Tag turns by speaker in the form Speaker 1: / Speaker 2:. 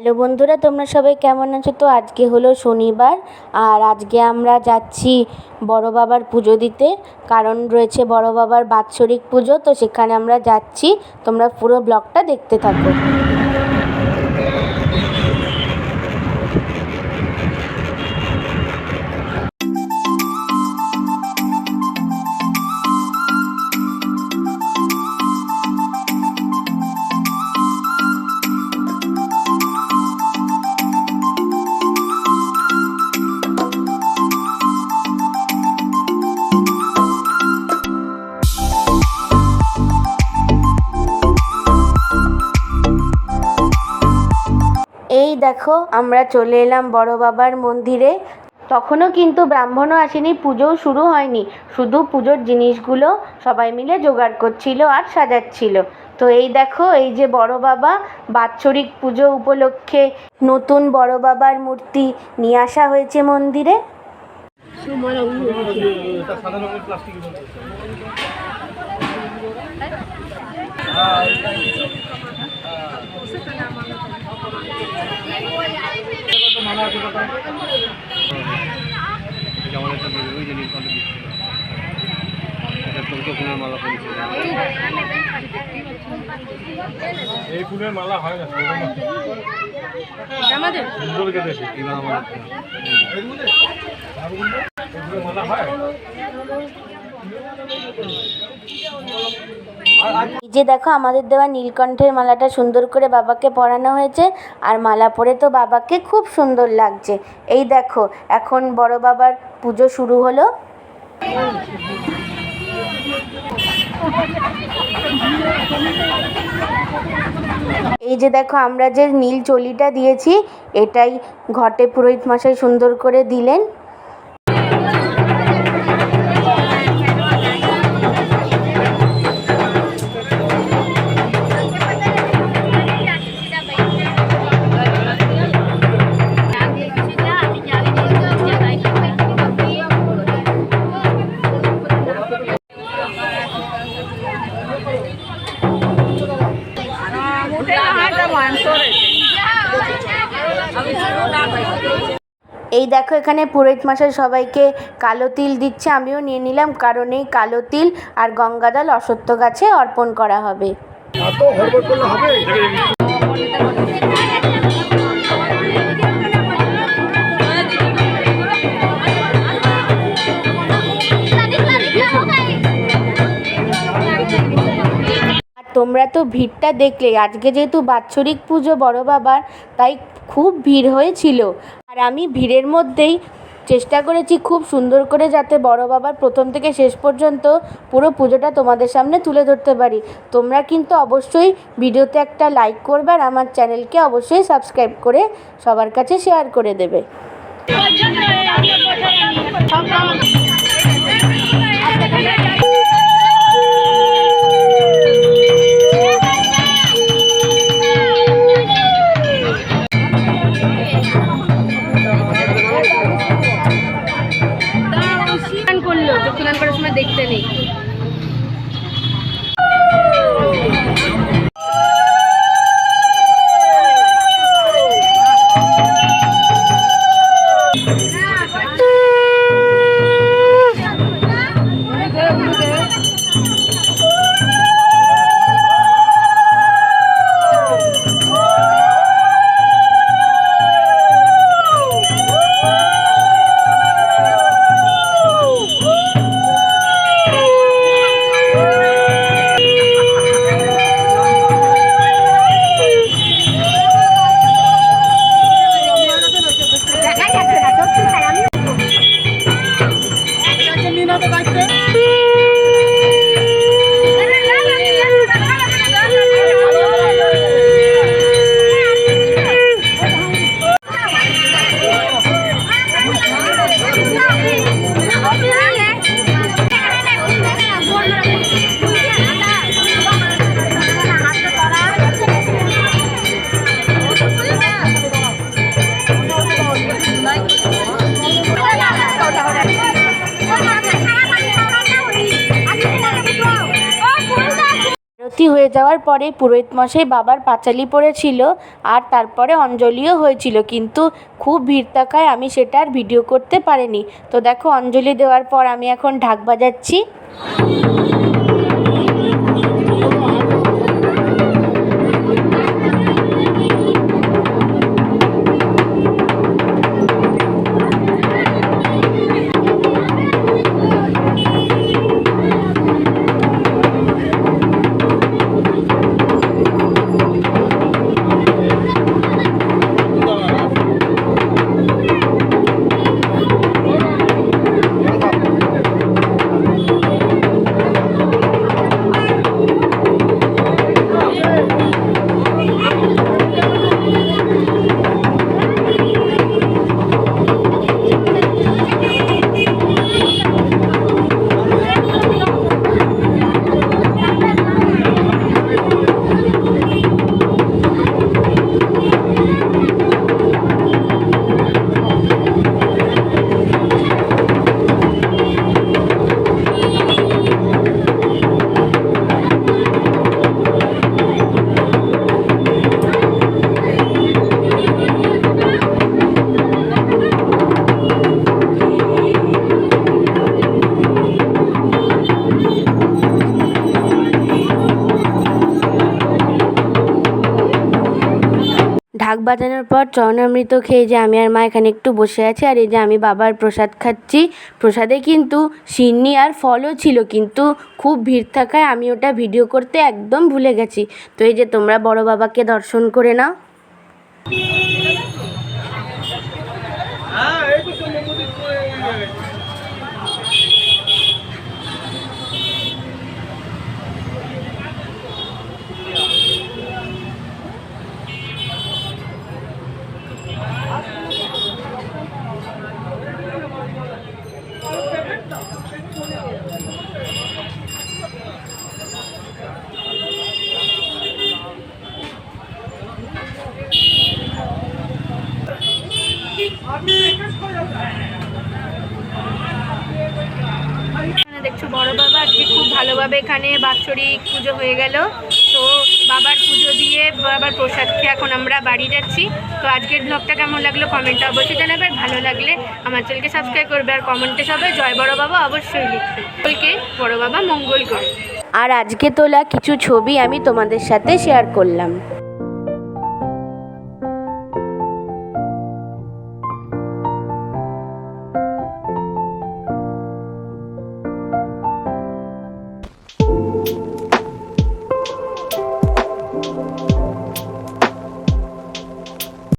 Speaker 1: Hello বন্ধুরা, তোমরা সবাই কেমন আছো? তো আজকে হলো শনিবার, আর আজকে আমরা যাচ্ছি বড় বাবার পুজো দিতে। কারণ রয়েছে বড় বাবার বাৎসরিক পুজো, তো সেখানে আমরা যাচ্ছি। তোমরা পুরো ব্লগটা দেখতে থাকো। এই দেখো, আমরা চলে এলাম বড় বাবার মন্দিরে। তখনও কিন্তু ব্রাহ্মণও আসেনি, পুজোও শুরু হয়নি। শুধু পুজোর জিনিসগুলো সবাই মিলে জোগাড় করছিল আর সাজাচ্ছিল। তো এই দেখো, এই যে বড় বাবা, বাৎসরিক পুজো উপলক্ষে নতুন বড় বাবার মূর্তি নিয়ে আসা হয়েছে মন্দিরে।
Speaker 2: একটা মেয়ে ওই যে নীলকণ্ঠ দিচ্ছিল এটা ফুলের মালা। পরিয়েছিল এই ফুলের মালা হয়? না সুন্দর কেটেছে এবার আমার মালা হয়?
Speaker 1: যে দেখো, আমাদের দেওয়া নীলকণ্ঠের মালাটা সুন্দর করে বাবাকে পরানো হয়েছে, আর মালা পরে তো বাবাকে খুব সুন্দর লাগছে। এই দেখো, এখন বড় বাবার পুজো শুরু হলো। এই যে দেখো, আমরা যে নীল চলিটা দিয়েছি, এটাই ঘটে পুরোহিত মশাই সুন্দর করে দিলেন। এই দেখো এখানে পুরোহিত মশাই সবাইকে কালো তিল দিচ্ছে, আমিও নিয়ে নিলাম, কারণ এই কালো তিল আর গঙ্গাদল অসত্য গাছে অর্পণ করা হবে? তোমরা তো ভিড়টা দেখলে। আজকে যেহেতু বাৎসরিক পুজো বড় বাবার, তাই খুব ভিড় হয়েছিল। আর আমি ভিড়ের মধ্যেই চেষ্টা করেছি খুব সুন্দর করে যাতে বড় বাবার প্রথম থেকে শেষ পর্যন্ত পুরো পুজোটা তোমাদের সামনে তুলে ধরতে পারি। তোমরা কিন্তু অবশ্যই ভিডিওতে একটা লাইক করবে আর আমার চ্যানেলকে অবশ্যই সাবস্ক্রাইব করে সবার কাছে শেয়ার করে দেবে। আরতি হয়ে যাওয়ার পরে পুরোহিত মশাই বাবার পাঁচালি পড়েছিল আর তারপরে অঞ্জলিও হয়েছিল। কিন্তু খুব ভিড় থাকায় আমি সেটা আর ভিডিও করতে পারিনি। তো দেখো, অঞ্জলি দেওয়ার পর আমি এখন ঢাক বাজাচ্ছি। ঢাক বাজানোর পর চরণামৃত খেয়ে যে আমি আর মা এখানে একটু বসে আছি আর এই যে আমি বাবার প্রসাদ খাচ্ছি, প্রসাদে কিন্তু সিন্নি আর ফলও ছিল, কিন্তু খুব ভিড় থাকায় আমি ওটা ভিডিও করতে একদম ভুলে গেছি। তো এই যে তোমরা বড় বাবাকে দর্শন করে নাও
Speaker 3: এখানে দেখছ বড় বাবা, আজকে খুব ভালোভাবে এখানে বাৎসরিক পুজো হয়ে গেল। তো বাবার পুজো দিয়ে বাবার প্রসাদ খেয়ে এখন আমরা বাড়ি যাচ্ছি। তো আজকের ব্লগটা কেমন লাগল কমেন্টে অবশ্যই জানাবে ভালো লাগলে আমার চ্যানেলকে সাবস্ক্রাইব করবে, আর কমেন্টে সবাই জয় বড় বাবা অবশ্যই লিখবে। সকলকে বড় বাবা মঙ্গল করে
Speaker 1: আর আজকে তোলা কিছু ছবি আমি তোমাদের সাথে শেয়ার করলাম।